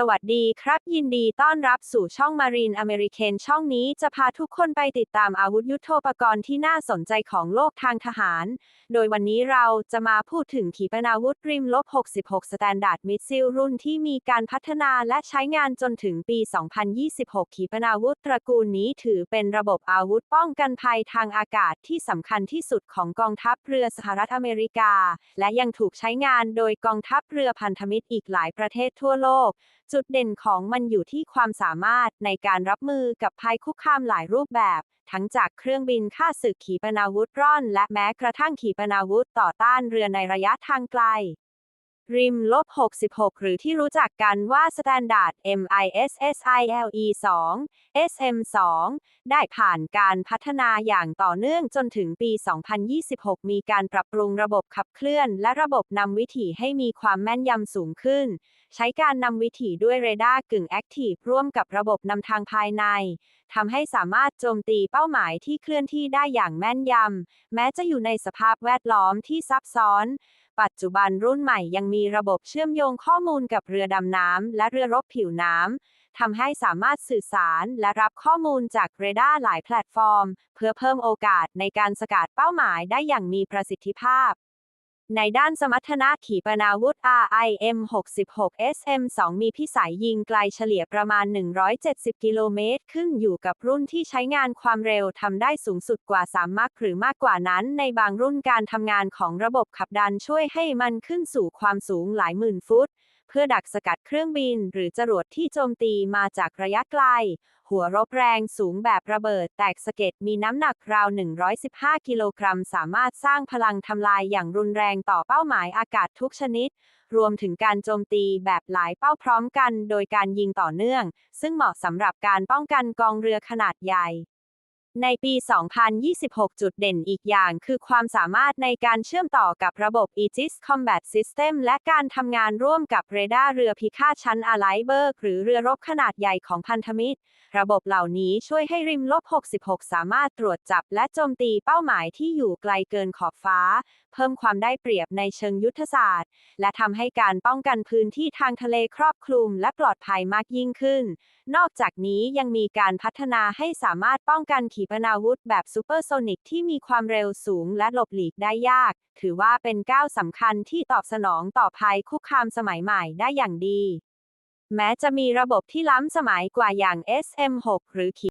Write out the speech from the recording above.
สวัสดีครับ ยินดีต้อนรับสู่ช่อง Marine American ช่องนี้จะพาทุกคนไปติดตามอาวุธยุโทโธปกรณ์ที่น่าสนใจของโลกทางทหาร โดยวันนี้เราจะมาพูดถึงขีปนาวุธริมลบ 66 Standard Missile รุ่นที่มีการพัฒนาและใช้งานจนถึงปี 2026 ขีปนาวุธตระกูลนี้ถือเป็นระบบอาวุธป้องกันภัยทางอากาศที่สำคัญที่สุดของกองทัพเรือสหรัฐอเมริกา และยังถูกใช้งานโดยกองทัพเรือพันธมิตรอีกหลายประเทศทั่วโลกจุดเด่นของมันอยู่ที่ความสามารถในการรับมือกับภัยคุกคามหลายรูปแบบ ทั้งจากเครื่องบินฆ่าศึกขีปนาวุธร่อน และแม้กระทั่งขีปนาวุธต่อต้านเรือในระยะทางไกล ริมลบ 66 หรือที่รู้จักกันว่า Standard MISSILE 2 SM 2ได้ผ่านการพัฒนาอย่างต่อเนื่องจนถึงปี 2026 มีการปรับปรุงระบบขับเคลื่อน และระบบนำวิถีให้มีความแม่นยำสูงขึ้น ใช้การนำวิถีด้วยเรดาร์กึ่งแอคทีฟร่วมกับระบบนำทางภายใน ทำให้สามารถโจมตีเป้าหมายที่เคลื่อนที่ได้อย่างแม่นยำ แม้จะอยู่ในสภาพแวดล้อมที่ซับซ้อน ปัจจุบันรุ่นใหม่ยังมีระบบเชื่อมโยงข้อมูลกับเรือดำน้ำและเรือรบผิวน้ำทำให้สามารถสื่อสารและรับข้อมูลจากเรดาร์หลายแพลตฟอร์ม เพื่อเพิ่มโอกาสในการสกัดเป้าหมายได้อย่างมีประสิทธิภาพ ในด้านสมรรถนะขีปนาวุธ RIM 66 SM 2 มีพิสัยยิงไกลเฉลี่ยประมาณ 170 กิโลเมตร ขึ้นอยู่กับรุ่นที่ใช้งานความเร็วทำได้สูงสุดกว่า 3 มักหรือมากกว่านั้น ในบางรุ่นการทำงานของระบบขับดันช่วยให้มันขึ้นสู่ความสูงหลายหมื่นฟุต เพื่อดักสกัดเครื่องบิน หรือจรวดที่โจมตีมาจากระยะไกล หัวรบแรงสูงแบบระเบิดแตกสะเก็ดมีน้ำหนักราว 115 กิโลกรัม สามารถสร้างพลังทำลายอย่างรุนแรงต่อเป้าหมายอากาศทุกชนิด รวมถึงการโจมตีแบบหลายเป้าพร้อมกัน โดยการยิงต่อเนื่อง ซึ่งเหมาะสำหรับการป้องกันกองเรือขนาดใหญ่ ในปี 2026 จุดเด่นอีกอย่างคือความสามารถในการเชื่อมต่อกับระบบ Aegis Combat System และการทำงานร่วมกับเรดาร์เรือพิฆาตชั้นอาไลเบิร์หรือเรือรบขนาดใหญ่ของพันธมิตร ระบบเหล่านี้ช่วยให้ริมลบ 66 สามารถตรวจจับและโจมตีเป้าหมายที่อยู่ไกลเกินขอบฟ้า เพิ่มความได้เปรียบในเชิงยุทธศาสตร์ และทำให้การป้องกันพื้นที่ทางทะเลครอบคลุม และปลอดภัยมากยิ่งขึ้น นอกจากนี้ยังมีการพัฒนาให้สามารถป้องกันขีปนาวุธแบบซูเปอร์โซนิกที่มีความเร็วสูงและหลบหลีกได้ยาก ถือว่าเป็นก้าวสำคัญที่ตอบสนองต่อภัยคุกคามสมัยใหม่ได้อย่างดี แม้จะมีระบบที่ล้ำสมัยกว่าอย่าง SM6 หรือขี